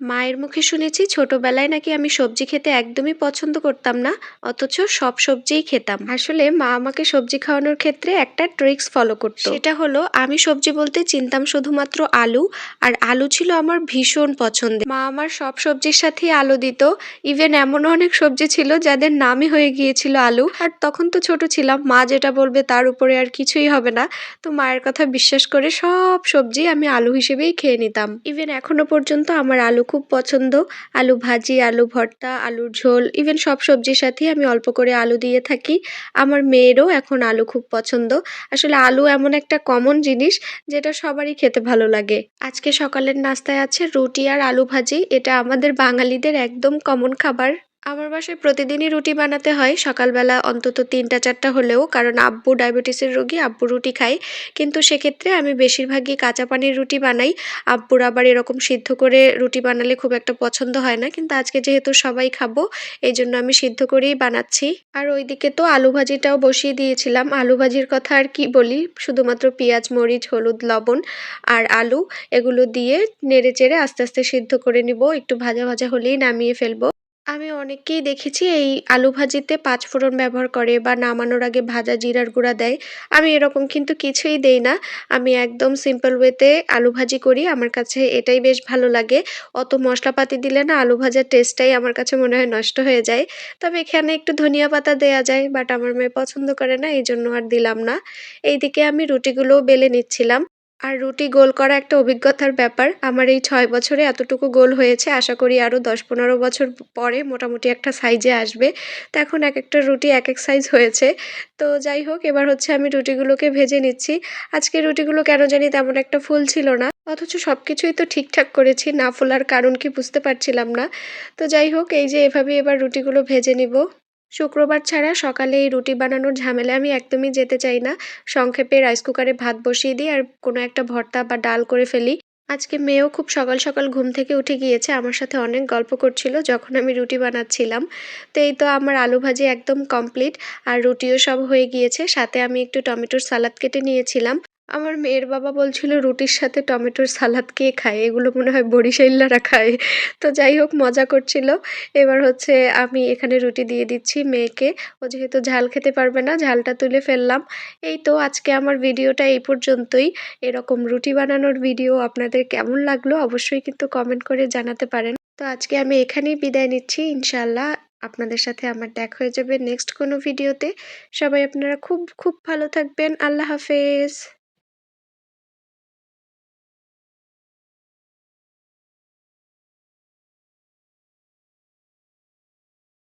মায়ের মুখে শুনেছি ছোটবেলায় নাকি আমি সবজি খেতে একদমই পছন্দ করতাম না, অথচ সব সবজিই খেতাম। আসলে মা আমাকে সবজি খাওয়ানোর ক্ষেত্রে একটা ট্রিক্স ফলো করতো। সেটা হলো, আমি সবজি বলতে চিনতাম শুধুমাত্র আলু, আর আলু ছিল আমার ভীষণ পছন্দের। মা আমার সব সবজির সাথে আলু দিত। ইভেন এমনও অনেক সবজি ছিল যাদের নামই হয়ে গিয়েছিল আলু। আর তখন তো ছোট ছিলাম, মা যেটা বলবে তার উপরে আর কিছুই হবে না। তো মায়ের কথা বিশ্বাস করে সব সবজি আমি আলু হিসেবেই খেয়ে নিতাম। ইভেন এখনও পর্যন্ত আমার আলু খুব পছন্দ। আলু ভাজি, আলু ভর্তা, আলুর ঝোল ইভেন সব সবজির সাথেই আমি অল্প করে আলু দিয়ে থাকি। আমার মেয়েরও এখন আলু খুব পছন্দ। আসলে আলু এমন একটা কমন জিনিস যেটা সবারই খেতে ভালো লাগে। আজকে সকালের নাস্তায় আছে রুটি আর আলু ভাজি। এটা আমাদের বাঙালিদের একদম কমন খাবার। আমার বাসায় প্রতিদিনই রুটি বানাতে হয়। সকালবেলা অন্তত তিনটা, চারটা হলেও, কারণ আব্বু ডায়াবেটিসের রোগী, আব্বু রুটি খায়। কিন্তু সেক্ষেত্রে আমি বেশিরভাগই কাঁচা পানির রুটি বানাই। আব্বুর আবার এরকম সিদ্ধ করে রুটি বানালে খুব একটা পছন্দ হয় না। কিন্তু আজকে যেহেতু সবাই খাব, এই জন্য আমি সিদ্ধ করেই বানাচ্ছি। আর ওইদিকে তো আলু ভাজিটাও বসিয়ে দিয়েছিলাম। আলু ভাজির কথা আর কি বলি? শুধুমাত্র পেঁয়াজ, মরিচ, হলুদ, লবণ আর আলু, এগুলো দিয়ে নেড়ে চেড়ে আস্তে আস্তে সিদ্ধ করে নিব। একটু ভাজা ভাজা হলেই নামিয়ে ফেলব। আমি অনেককেই দেখেছি এই আলু ভাজিতে পাঁচ ফোড়ন ব্যবহার করে বা নামানোর আগে ভাজা জিরার গুঁড়া দেয়। আমি এরকম কিন্তু কিছুই দেই না। আমি একদম সিম্পল ওয়েতে আলু ভাজি করি। আমার কাছে এটাই বেশ ভালো লাগে। অত মশলাপাতি দিলে না আলু ভাজার টেস্টটাই আমার কাছে মনে হয় নষ্ট হয়ে যায়। তবে এখানে একটু ধনিয়া পাতা দেয়া যায় বাট আমার মেয়ে পছন্দ করে না এই জন্য আর দিলাম না। এইদিকে আমি রুটিগুলোও বেলে নিচ্ছিলাম। আর রুটি গোল করা একটা অভিজ্ঞতার ব্যাপার। আমার এই ছয় বছরে এতটুকু গোল হয়েছে, আশা করি আরও দশ পনেরো বছর পরে মোটামুটি একটা সাইজে আসবে। তো এখন এক একটা রুটি এক এক সাইজ হয়েছে। তো যাই হোক, এবার হচ্ছে আমি রুটিগুলোকে ভেজে নিচ্ছি। আজকে রুটিগুলো কেন জানি তেমন একটা ফুল ছিল না। অথচ সব কিছুই তো ঠিকঠাক করেছি, না ফোলার কারণ কি বুঝতে পারছিলাম না। তো যাই হোক, এই যে এভাবে এবার রুটিগুলো ভেজে নিব। শুক্রবার ছাড়া সকালে এই রুটি বানানোর ঝামেলা আমি একদমই যেতে চাই না। সংক্ষেপে রাইস কুকারে ভাত বসিয়ে দিই আর কোনো একটা ভর্তা বা ডাল করে ফেলি। আজকে মেয়েও খুব সকাল সকাল ঘুম থেকে উঠে গিয়েছে, আমার সাথে অনেক গল্প করছিল যখন আমি রুটি বানাচ্ছিলাম। তো এই তো আমার আলু ভাজি একদম কমপ্লিট আর রুটিও সব হয়ে গিয়েছে, সাথে আমি একটু টমেটোর সালাদ কেটে নিয়েছিলাম। আমার মেয়ের বাবা বলছিল রুটির সাথে টমেটোর সালাদ কে খায়? এগুলো মনে হয় বরিশাইল্লারা খায়। তো যাই হোক, মজা করছিল। এবার হচ্ছে আমি এখানে রুটি দিয়ে দিচ্ছি মেয়েকে। ও যেহেতু ঝাল খেতে পারবে না, ঝালটা তুলে ফেললাম। এই তো আজকে আমার ভিডিওটা এই পর্যন্তই। এরকম রুটি বানানোর ভিডিও আপনাদের কেমন লাগল অবশ্যই কিন্তু কমেন্ট করে জানাতে পারেন। তো আজকে আমি এখানেই বিদায় নিচ্ছি। ইনশাল্লাহ আপনাদের সাথে আমার দেখা হয়ে যাবে নেক্সট কোনো ভিডিওতে। সবাই আপনারা খুব খুব ভালো থাকবেন। আল্লাহ হাফেজ।